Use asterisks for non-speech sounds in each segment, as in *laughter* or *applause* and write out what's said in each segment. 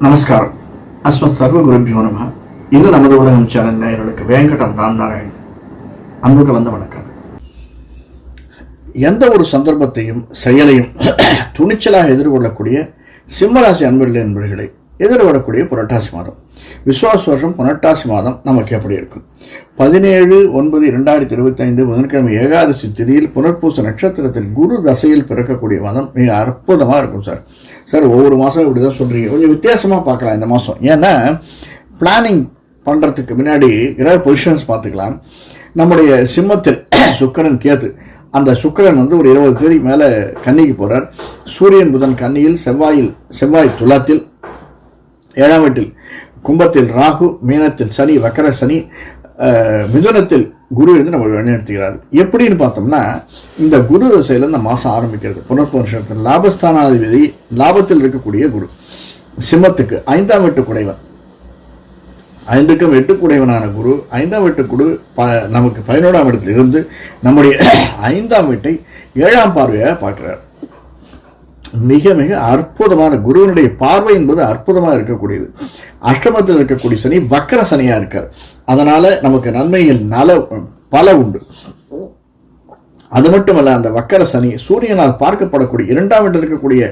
நமஸ்காரம். அஸ்மத் சர்வ குருபியோ நம. இது நமது உலகம் சேனல் நேயர்களுக்கு வேங்கடம் ராம் நாராயண் அன்பு கலந்த வணக்கம். எந்த ஒரு சந்தர்ப்பத்தையும் செயலையும் *clears throat* துணிச்சலாக எதிர்கொள்ளக்கூடிய சிம்மராசி அன்பர்கள் என்பர்களை எதிர்கொள்ளக்கூடிய புரட்டாசி மாதம். விசுவாச வருஷம் புரட்டாசி மாதம் நமக்கு எப்படி இருக்கும்? பதினேழு ஒன்பது இரண்டாயிரத்தி இருபத்தைந்து புதன்கிழமை ஏகாதசி திதியில் புனர்பூச நட்சத்திரத்தில் குரு தசையில் பிறக்கக்கூடிய மாதம் மிக அற்புதமாக இருக்கும் சார். சார் ஒவ்வொரு மாதம் இப்படி தான் சொல்கிறீங்க கொஞ்சம் வித்தியாசமாக பார்க்கலாம் இந்த மாதம் ஏன்னா பிளானிங் பண்ணுறதுக்கு முன்னாடி கிரக பொசிஷன்ஸ் பார்த்துக்கலாம். நம்முடைய சிம்மத்தில் *coughs* சுக்கிரன் கேத்து அந்த சுக்கிரன் வந்து ஒரு இருபது தேதிக்கு மேலே கன்னிக்கு போகிறார் சூரியன் புதன் கன்னியில் செவ்வாயில் செவ்வாய் துலாத்தில் ஏழாம் வீட்டில் கும்பத்தில் ராகு மீனத்தில் சனி வக்கர சனி மிதுனத்தில் குரு வந்து நம்ம வழிநடத்துகிறார். எப்படின்னு பார்த்தோம்னா இந்த குரு தசையில் இந்த மாதம் ஆரம்பிக்கிறது. புனர்ப்பு லாபஸ்தானாதிபதி லாபத்தில் இருக்கக்கூடிய குரு. சிம்மத்துக்கு ஐந்தாம் வீட்டு குடைவன். ஐந்துக்கும் எட்டு குடைவனான குரு ஐந்தாம் வீட்டு குரு ப நமக்கு பதினோராம் இடத்திலிருந்து நம்முடைய ஐந்தாம் வீட்டை ஏழாம் பார்வையாக பார்க்கிறார். மிக மிக அற்புதமான குருவினுடைய பார்வை என்பது அற்புதமாக இருக்கக்கூடியது. அஷ்டமத்தில் இருக்கக்கூடிய சனி வக்கர சனியா இருக்கார். அதனால நமக்கு நன்மைகள் நல பல உண்டு. அது மட்டுமல்ல அந்த வக்கர சனி சூரியனால் பார்க்கப்படக்கூடிய இரண்டாம் வீட்டில் இருக்கக்கூடிய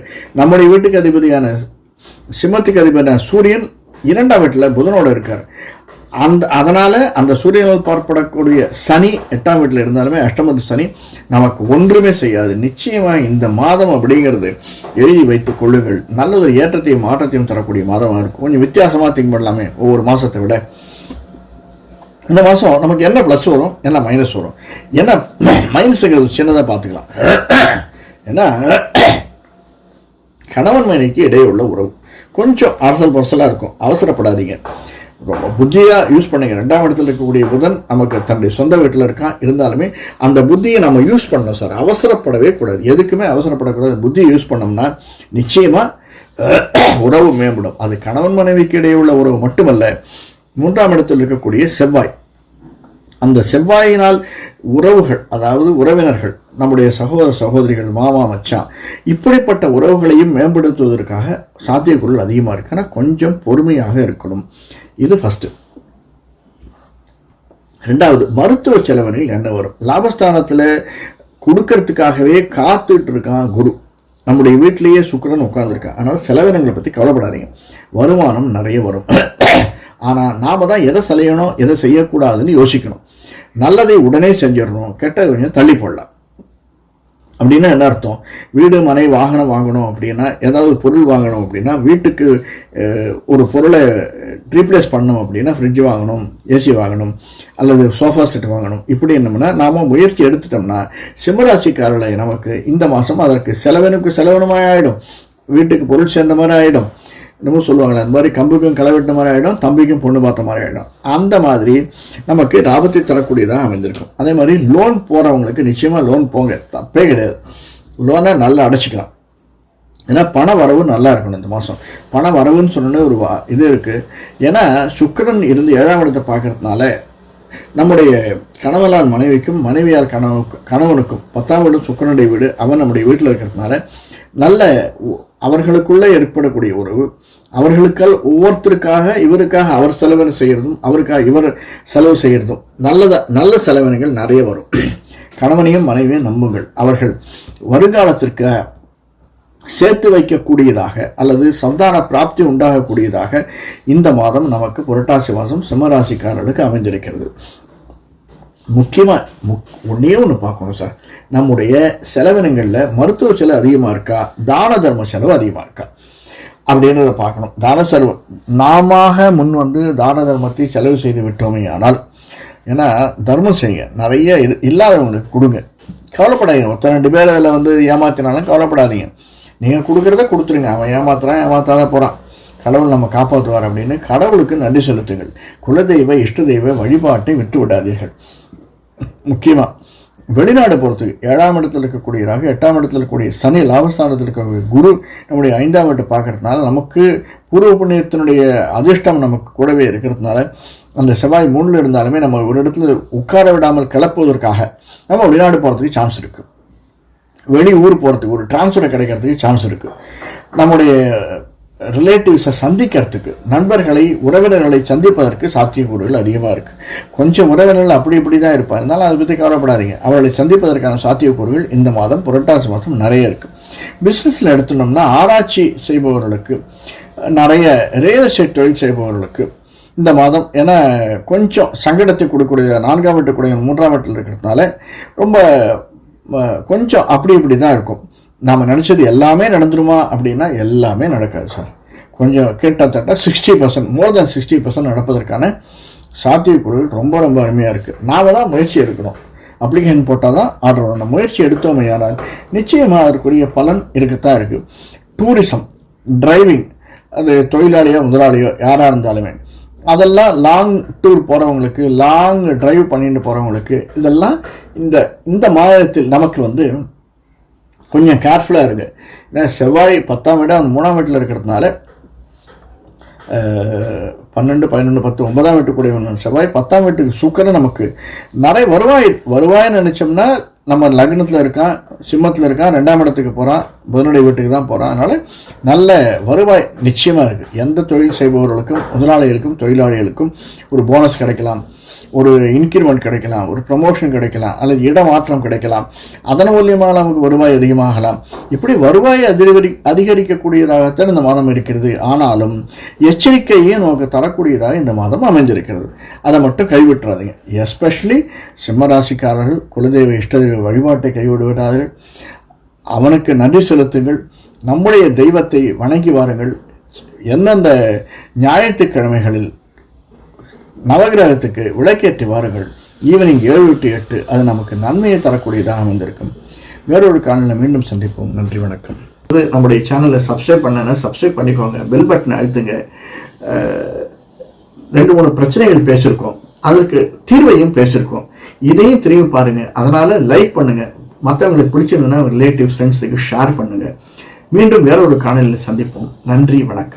நம்முடைய வீட்டுக்கு அதிபதியான சிம்மத்துக்கு அதிபதியான சூரியன் இரண்டாம் வீட்டில் புதனோட இருக்கார். அந்த அதனால அந்த சூரியனால் பார்ப்படக்கூடிய சனி எட்டாம் வீட்டில் இருந்தாலுமே அஷ்டமத்து சனி நமக்கு ஒன்றுமே செய்யாது. நிச்சயமா இந்த மாதம் அப்படிங்கிறது எழுதி வைத்துக் கொள்ளுங்கள். நல்ல ஒரு ஏற்றத்தையும் மாற்றத்தையும் தரக்கூடிய மாதமாக இருக்கும். கொஞ்சம் வித்தியாசமாக திங்க் பண்ணலாமே ஒவ்வொரு மாசத்தை விட. இந்த மாதம் நமக்கு என்ன ப்ளஸ் வரும் என்ன மைனஸ் வரும்? என்ன மைனஸுங்கிறது சின்னதாக பார்த்துக்கலாம். ஏன்னா கணவன் மனைவிக்கு இடையே உள்ள உறவு. கொஞ்சம் அரசல் பொரசலாக இருக்கும். அவசரப்படாதீங்க. புத்தியாக யூஸ் பண்ணுங்க. ரெண்டாம் இடத்துல இருக்கக்கூடிய புதன் நமக்கு தன்னுடைய சொந்த வீட்டில் இருக்கான். இருந்தாலுமே அந்த புத்தியை நம்ம யூஸ் பண்ணணும் சார் அவசரப்படவே கூடாது. எதுக்குமே அவசரப்படக்கூடாது. புத்தியை யூஸ் பண்ணோம்னா நிச்சயமாக உறவு மேம்படும். அது கணவன் மனைவிக்கு இடையே உள்ள உறவு மட்டுமல்ல மூன்றாம் இடத்தில் இருக்கக்கூடிய செவ்வாய். அந்த செவ்வாயினால் உறவுகள் அதாவது உறவினர்கள் நம்முடைய சகோதர சகோதரிகள் மாமா மச்சான் இப்படிப்பட்ட உறவுகளையும் மேம்படுத்துவதற்காக சாத்தியக்குரல் அதிகமாக இருக்கு. ஆனால் கொஞ்சம் பொறுமையாக இருக்கணும். இது ஃபஸ்ட்டு ரெண்டாவது மருத்துவ செலவினில் என்ன வரும்? லாபஸ்தானத்தில் கொடுக்கறதுக்காகவே காத்துட்டு இருக்கான் குரு. நம்முடைய வீட்டிலேயே சுக்கரன் உட்காந்துருக்கான் அதனால் செலவினங்களை பற்றி கவலைப்படாதீங்க. வருமானம் நிறைய வரும். *coughs* ஆனால் நாம் தான் எதை செலையணும் எதை செய்யக்கூடாதுன்னு யோசிக்கணும். நல்லதை உடனே செஞ்சிடணும். கெட்டதை கொஞ்சம் தள்ளி போடலாம். அப்படின்னா என்ன அர்த்தம்? வீடு மனை வாகனம் வாங்கணும் அப்படின்னா ஏதாவது பொருள் வாங்கணும் அப்படின்னா வீட்டுக்கு ஒரு பொருளை ரீப்ளேஸ் பண்ணணும் அப்படின்னா ஃப்ரிட்ஜ் வாங்கணும் ஏசி வாங்கணும் அல்லது சோஃபா செட் வாங்கணும். இப்படி என்னம்னா நாம் முயற்சி எடுத்துட்டோம்னா சிம்மராசிக்காரில் நமக்கு இந்த மாதம் அதற்கு செலவினுக்கு செலவினமாக ஆகிடும் வீட்டுக்கு பொருள் சேர்ந்த மாதிரி ஆகிடும் என்னமோ சொல்லுவாங்களே அந்த மாதிரி கம்புக்கும் களை வெட்டின மாதிரி ஆகிடும் தம்பிக்கும் பொண்ணு பார்த்த மாதிரி ஆகிடும் அந்த மாதிரி நமக்கு லாபத்தை தரக்கூடியதாக அமைந்திருக்கும். அதே மாதிரி லோன் போகிறவங்களுக்கு நிச்சயமாக லோன் போங்க தப்பே கிடையாது. லோனை நல்லா அடைச்சிக்கலாம். ஏன்னா பண வரவு நல்லா இருக்கணும் இந்த மாதம் பண வரவுன்னு சொன்னோன்னே ஒரு வா- இது இருக்குது ஏன்னா சுக்கிரன் இருந்து ஏழாம் இடத்தை பார்க்கறதுனால நம்முடைய கணவலால் மனைவிக்கும் மனைவியால் கணவனுக்கும் கணவனுக்கும் பத்தாம் வீடு சுக்கிரனுடைய வீடு அவன் நம்முடைய வீட்டில் இருக்கிறதுனால நல்ல அவர்களுக்குள்ளே ஏற்படக்கூடிய உறவு அவர்களுக்கால் ஒவ்வொருத்தருக்காக இவருக்காக அவர் செலவின செய்கிறதும் அவருக்காக இவர் செலவு செய்கிறதும் நல்லதாக நல்ல செலவினங்கள் நிறைய வரும். கணவனையும் மனைவியும் நம்புங்கள். அவர்கள் வருங்காலத்திற்கு சேர்த்து வைக்கக்கூடியதாக அல்லது சந்தான பிராப்தி உண்டாகக்கூடியதாக இந்த மாதம் நமக்கு புரட்டாசி மாதம் சிம்மராசிக்காரர்களுக்கு அமைந்திருக்கிறது. முக்கியமாக முக் ஒன்றே ஒன்று பார்க்கணும் சார் நம்முடைய செலவினங்களில் மருத்துவ செலவு அதிகமாக இருக்கா? தான தர்ம செலவு அதிகமாக இருக்கா? அப்படின்றத பார்க்கணும். தான செலவு. நாம முன் வந்து தான தர்மத்தை செலவு செய்து விட்டோமே ஆனால் ஏன்னா தர்மம் செய்யுங்க. நிறைய இல்லாதவங்களுக்கு கொடுங்க. கவலைப்படாதீங்க. ஒருத்தர் ரெண்டு பேர் அதில் வந்து ஏமாத்தினாலும் கவலைப்படாதீங்க. நீங்கள் கொடுக்குறத கொடுத்துருங்க. அவன் ஏமாத்துறான் ஏமாத்தாத போகிறான் கடவுள் நம்ம காப்பாற்றுவார் அப்படின்னு கடவுளுக்கு நன்றி செலுத்துங்கள். குலதெய்வ இஷ்ட தெய்வ வழிபாட்டை விட்டு விடாதீர்கள் முக்கியமாக வெளிநாடு பொறுத்து ஏழாம் இடத்துல இருக்கக்கூடிய ராகு எட்டாம் இடத்துல இருக்கக்கூடிய சனி லாபஸ்தானத்தில் இருக்கக்கூடிய குரு நம்முடைய ஐந்தாம் வீட்டை பார்க்கறதுனால நமக்கு பூர்வ புண்ணியத்தினுடைய அதிர்ஷ்டம் நமக்கு கூடவே இருக்கிறதுனால அந்த செவ்வாய் மூணில் இருந்தாலுமே நம்ம ஒரு இடத்துல உட்கார விடாமல் கிளப்புவதற்காக நம்ம வெளிநாடு போகிறதுக்கு சான்ஸ் இருக்குது வெளி ஊர் போகிறதுக்கு ஒரு டிரான்ஸ்ஃபர் கிடைக்கிறதுக்கு சான்ஸ் இருக்குது நம்முடைய ரிலேட்டிவ்ஸை சந்திக்கிறதுக்கு நண்பர்களை உறவினர்களை சந்திப்பதற்கு சாத்தியக்கூறுகள் அதிகமாக இருக்குது கொஞ்சம் உறவினர்கள் அப்படி இப்படி தான் இருப்பார் இருந்தாலும் அதை பற்றி கவலைப்படாதீங்க. அவர்களை சந்திப்பதற்கான சாத்தியக்கூறுகள் இந்த மாதம் புரட்டாசி மாதம் நிறைய இருக்குது பிஸ்னஸில் எடுத்துனோம்னா ஆராய்ச்சி செய்பவர்களுக்கு நிறைய ரியல் எஸ்டேட் தொழில் செய்பவர்களுக்கு இந்த மாதம் ஏன்னா கொஞ்சம் சங்கடத்தை கொடுக்கக்கூடிய நான்காம் வீட்டுக்குடைய மூன்றாம் வீட்டில் இருக்கிறதுனால ரொம்ப கொஞ்சம் அப்படி இப்படி தான் இருக்கும். நாம் நினச்சது எல்லாமே நடந்துருமா அப்படின்னா எல்லாமே நடக்காது சார். கொஞ்சம் கிட்டத்தட்ட sixty percent more than sixty percent நடப்பதற்கான சாத்தியக்குழல் ரொம்ப ரொம்ப அருமையாக இருக்குது நாம் தான் முயற்சி எடுக்கணும். அப்ளிகேஷன் போட்டால் தான் ஆர்டர் வரும் முயற்சி எடுத்தோமே ஆனால் நிச்சயமாக அதற்குரிய பலன் இருக்கத்தான் இருக்குது டூரிசம் டிரைவிங் அது தொழிலாளியோ முதலாளியோ யாராக இருந்தாலுமே அதெல்லாம் லாங் டூர் போகிறவங்களுக்கு லாங் டிரைவ் பண்ணிட்டு போகிறவங்களுக்கு இதெல்லாம் இந்த இந்த மாதத்தில் நமக்கு வந்து கொஞ்சம் கேர்ஃபுல்லாக இருக்கு ஏன்னா செவ்வாய் பத்தாம் வீடு அந்த மூணாம் வீட்டில் இருக்கிறதுனால பன்னெண்டு பன்னெண்டு பதினொன்று பத்து ஒன்பதாம் வீட்டுக்குடைய ஒன்று செவ்வாய் பத்தாம் வீட்டுக்கு சுக்கரன் நமக்கு நிறைய வருவாய் வருவாய்னு நினச்சோம்னா நம்ம லக்னத்தில் இருக்கான் சிம்மத்தில் இருக்கான் ரெண்டாம் இடத்துக்கு போகிறான் புதனுடைய வீட்டுக்கு தான் போகிறான் அதனால் நல்ல வருவாய் நிச்சயமாக இருக்குது எந்த தொழில் செய்பவர்களுக்கும் முதலாளிகளுக்கும் தொழிலாளிகளுக்கும் ஒரு போனஸ் கிடைக்கலாம். ஒரு இன்க்ரிமெண்ட் கிடைக்கலாம் ஒரு ப்ரமோஷன் கிடைக்கலாம் அல்லது இடமாற்றம் கிடைக்கலாம். அதன் மூலியமாக நமக்கு வருவாய் அதிகமாகலாம். இப்படி வருவாயை அதிகரி அதிகரிக்கக்கூடியதாகத்தான் இந்த மாதம் இருக்கிறது. ஆனாலும் எச்சரிக்கையே நமக்கு தரக்கூடியதாக இந்த மாதம் அமைந்திருக்கிறது. அதை மட்டும் கைவிட்டுறாதீங்க. எஸ்பெஷலி சிம்மராசிக்காரர்கள் குலதெய்வ இஷ்டதெய்வ வழிபாட்டை கைவிடுவிடாதீர்கள் அவனுக்கு நன்றி செலுத்துங்கள். நம்முடைய தெய்வத்தை வணங்கி வாருங்கள். எந்தெந்த ஞாயிற்றுக்கிழமைகளில் நவகிரகத்துக்கு விளக்கேற்றி வாருங்கள். ஈவினிங் ஏழு டு எட்டு அது நமக்கு நன்மையை தரக்கூடியதாக அமைந்திருக்கும் வேறொரு காலையில் மீண்டும் சந்திப்போம். நன்றி வணக்கம். இது நம்முடைய சேனலை சப்ஸ்கிரைப் பண்ணனா சப்ஸ்கிரைப் பண்ணிக்கோங்க. பெல் பட்டனை அழுத்துங்க. ரெண்டு மூணு பிரச்சனைகள் பேசியிருக்கோம். அதற்கு தீர்வையும் பேசியிருக்கோம். இதையும் திரும்பி பாருங்க. அதனால லைக் பண்ணுங்க. மற்றவங்களுக்கு பிடிச்சிருந்ததுன்னா ரிலேட்டிவ் ஃப்ரெண்ட்ஸுக்கு ஷேர் பண்ணுங்க. மீண்டும் வேறொரு காணொலியில் சந்திப்போம். நன்றி வணக்கம்.